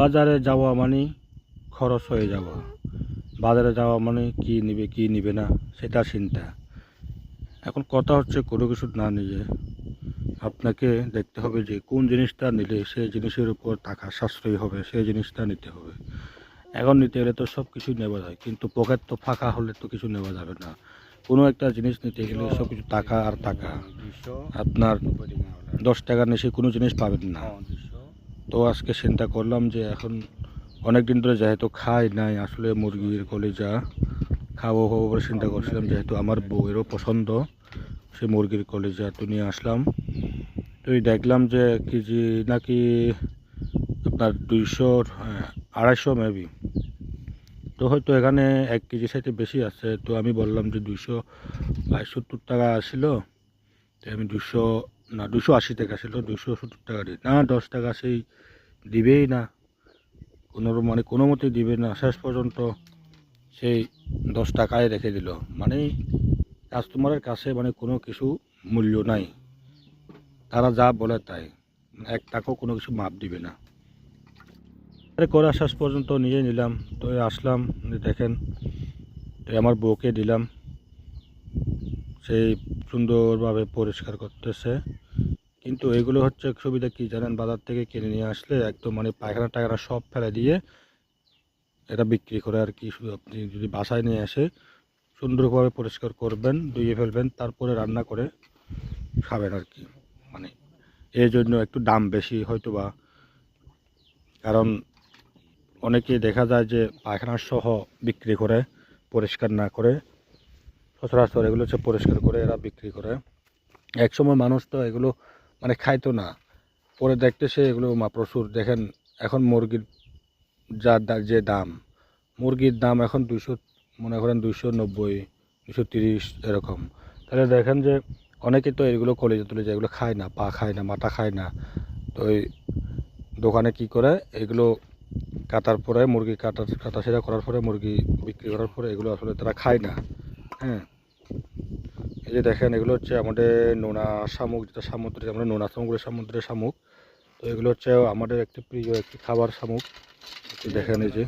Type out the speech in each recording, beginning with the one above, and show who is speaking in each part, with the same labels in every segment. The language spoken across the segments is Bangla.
Speaker 1: বাজারে যাওয়া মানে খরচ হয়ে যাওয়া। বাজারে যাওয়া মানে কি নিবে কি নিবে না, সেটা চিন্তা। এখন কথা হচ্ছে কোনো কিছু না নিয়ে আপনাকে দেখতে হবে যে কোন জিনিসটা নিলে সেই জিনিসের উপর টাকা সাশ্রয়ী হবে, সেই জিনিসটা নিতে হবে। এখন নিতে গেলে তো সব কিছুই নেওয়া যায়, কিন্তু পকেট তো ফাঁকা হলে তো কিছু নেওয়া যাবে না। কোনো একটা জিনিস নিতে গেলে সব কিছু টাকা আর টাকা। আপনার দশ টাকার নিচে কোনো জিনিস পাবেন না। তো আজকে চিন্তা করলাম যে এখন অনেক দিন ধরে যেহেতু খাই নাই, আসলে মুরগির কলিজা খাব খাব বলে চিন্তা করছিলাম, যেহেতু আমার বউয়েরও পছন্দ সে মুরগির কলিজা তো নিয়ে আসলাম। তো দেখলাম যে কেজি নাকি আপনার দুইশো আড়াইশো মেবি তো হয়তো এখানে এক কেজি সাইতে বেশি আছে, তো আমি বললাম যে দুইশো সত্তর টাকা ছিল, তো আমি দুশো না, দুশো আশি টাকা ছিল, দুশো সত্তর টাকা দিই না, দশ টাকা সেই দিবেই না। কোনো মানে কোনো মতে দিবে না। শেষ পর্যন্ত সেই দশ টাকায় রেখে দিল। মানে কাস্টমারের কাছে মানে কোনো কিছু মূল্য নাই। তারা যা বলে তাই। এক টাকাও কোনো কিছু মাপ দিবে না। করা শেষ পর্যন্ত নিয়ে নিলাম। তো আসলাম, দেখেন। তো আমার বউকে দিলাম। সেই সুন্দরভাবে পরিষ্কার করতেছে। কিন্তু এগুলো হচ্ছে সুবিধা কি জানেন? বাজার থেকে কিনে নিয়ে আসলে একদম মানে পায়খানা টায়খানা সব ফেলে দিয়ে এটা বিক্রি করে আর কি আপনি যদি বাসায় নিয়ে আসে সুন্দরভাবে পরিষ্কার করবেন, ধুয়ে ফেলবেন, তারপরে রান্না করে খাবেন আর কি। মানে এই জন্য একটু দাম বেশি হয়তো বা কারণ অনেকে দেখা যায় যে পায়খানা সহ বিক্রি করে, পরিষ্কার না করে সচরাচর এগুলো হচ্ছে পরিষ্কার করে এরা বিক্রি করে। এক সময় মানুষ তো এগুলো মানে খাইতো না। পরে দেখতেছে এগুলো মা প্রচুর। দেখেন, এখন মুরগির যা যে দাম, মুরগির দাম এখন দুশো মনে করেন দুশো নব্বই দুশো তিরিশ এরকম। তাহলে দেখেন যে অনেকে তো এগুলো কলেজে তুলে যায়, এগুলো খায় না, পা খায় না, মাথা খায় না। তো ওই দোকানে কি করে? এগুলো কাটার পরে, মুরগি কাটা কাটা সেরা করার পরে, মুরগি বিক্রি করার পরে এগুলো আসলে তারা খায় না। হ্যাঁ এই যে দেখেন, এগুলো হচ্ছে আমাদের নোনা শামুক, যেটা সামুদ্রিক, আমরা নোনা শামুক সমুদ্রের শামুক। তো এগুলো হচ্ছে আমাদের একটি প্রিয় একটি খাবার শামুক। দেখেন এই যে,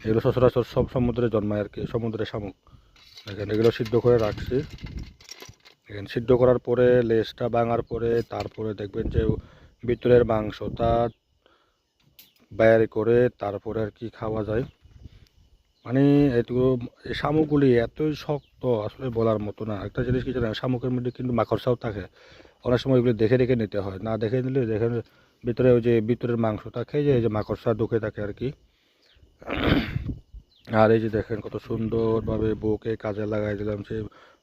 Speaker 1: এগুলো সচরাচর সব সমুদ্রে জন্মায় আর কি, সমুদ্রের শামুক। দেখেন, এগুলো সিদ্ধ করে রাখছি। দেখেন, সিদ্ধ করার পরে লেজটা ভাঙার পরে তারপরে দেখবেন যে ভিতরের মাংসটা বের করে তারপরে আর কি খাওয়া যায়। মানে এটুকু শামুকগুলি এতই শক্ত আসলে বলার মতো না। একটা জিনিস কি জানেন? শামুকের মধ্যে কিন্তু মাকড়সাও থাকে। অনেক সময় এগুলো দেখে দেখে নিতে হয়। না দেখে নিলে দেখে ভিতরে ওই যে ভিতরের মাংসটা খেয়ে যায় যে মাকড়সা ঢুকে থাকে আর কি। আর এই যে দেখেন কত সুন্দরভাবে বউকে কাজে লাগাই দিলাম। সে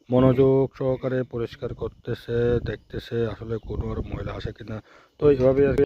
Speaker 1: মনোযোগ সহকারে পরিষ্কার করতেছে, দেখতেছে, আসলে কোনো আর ময়লা আসে কিনা। তো এইভাবে আর কি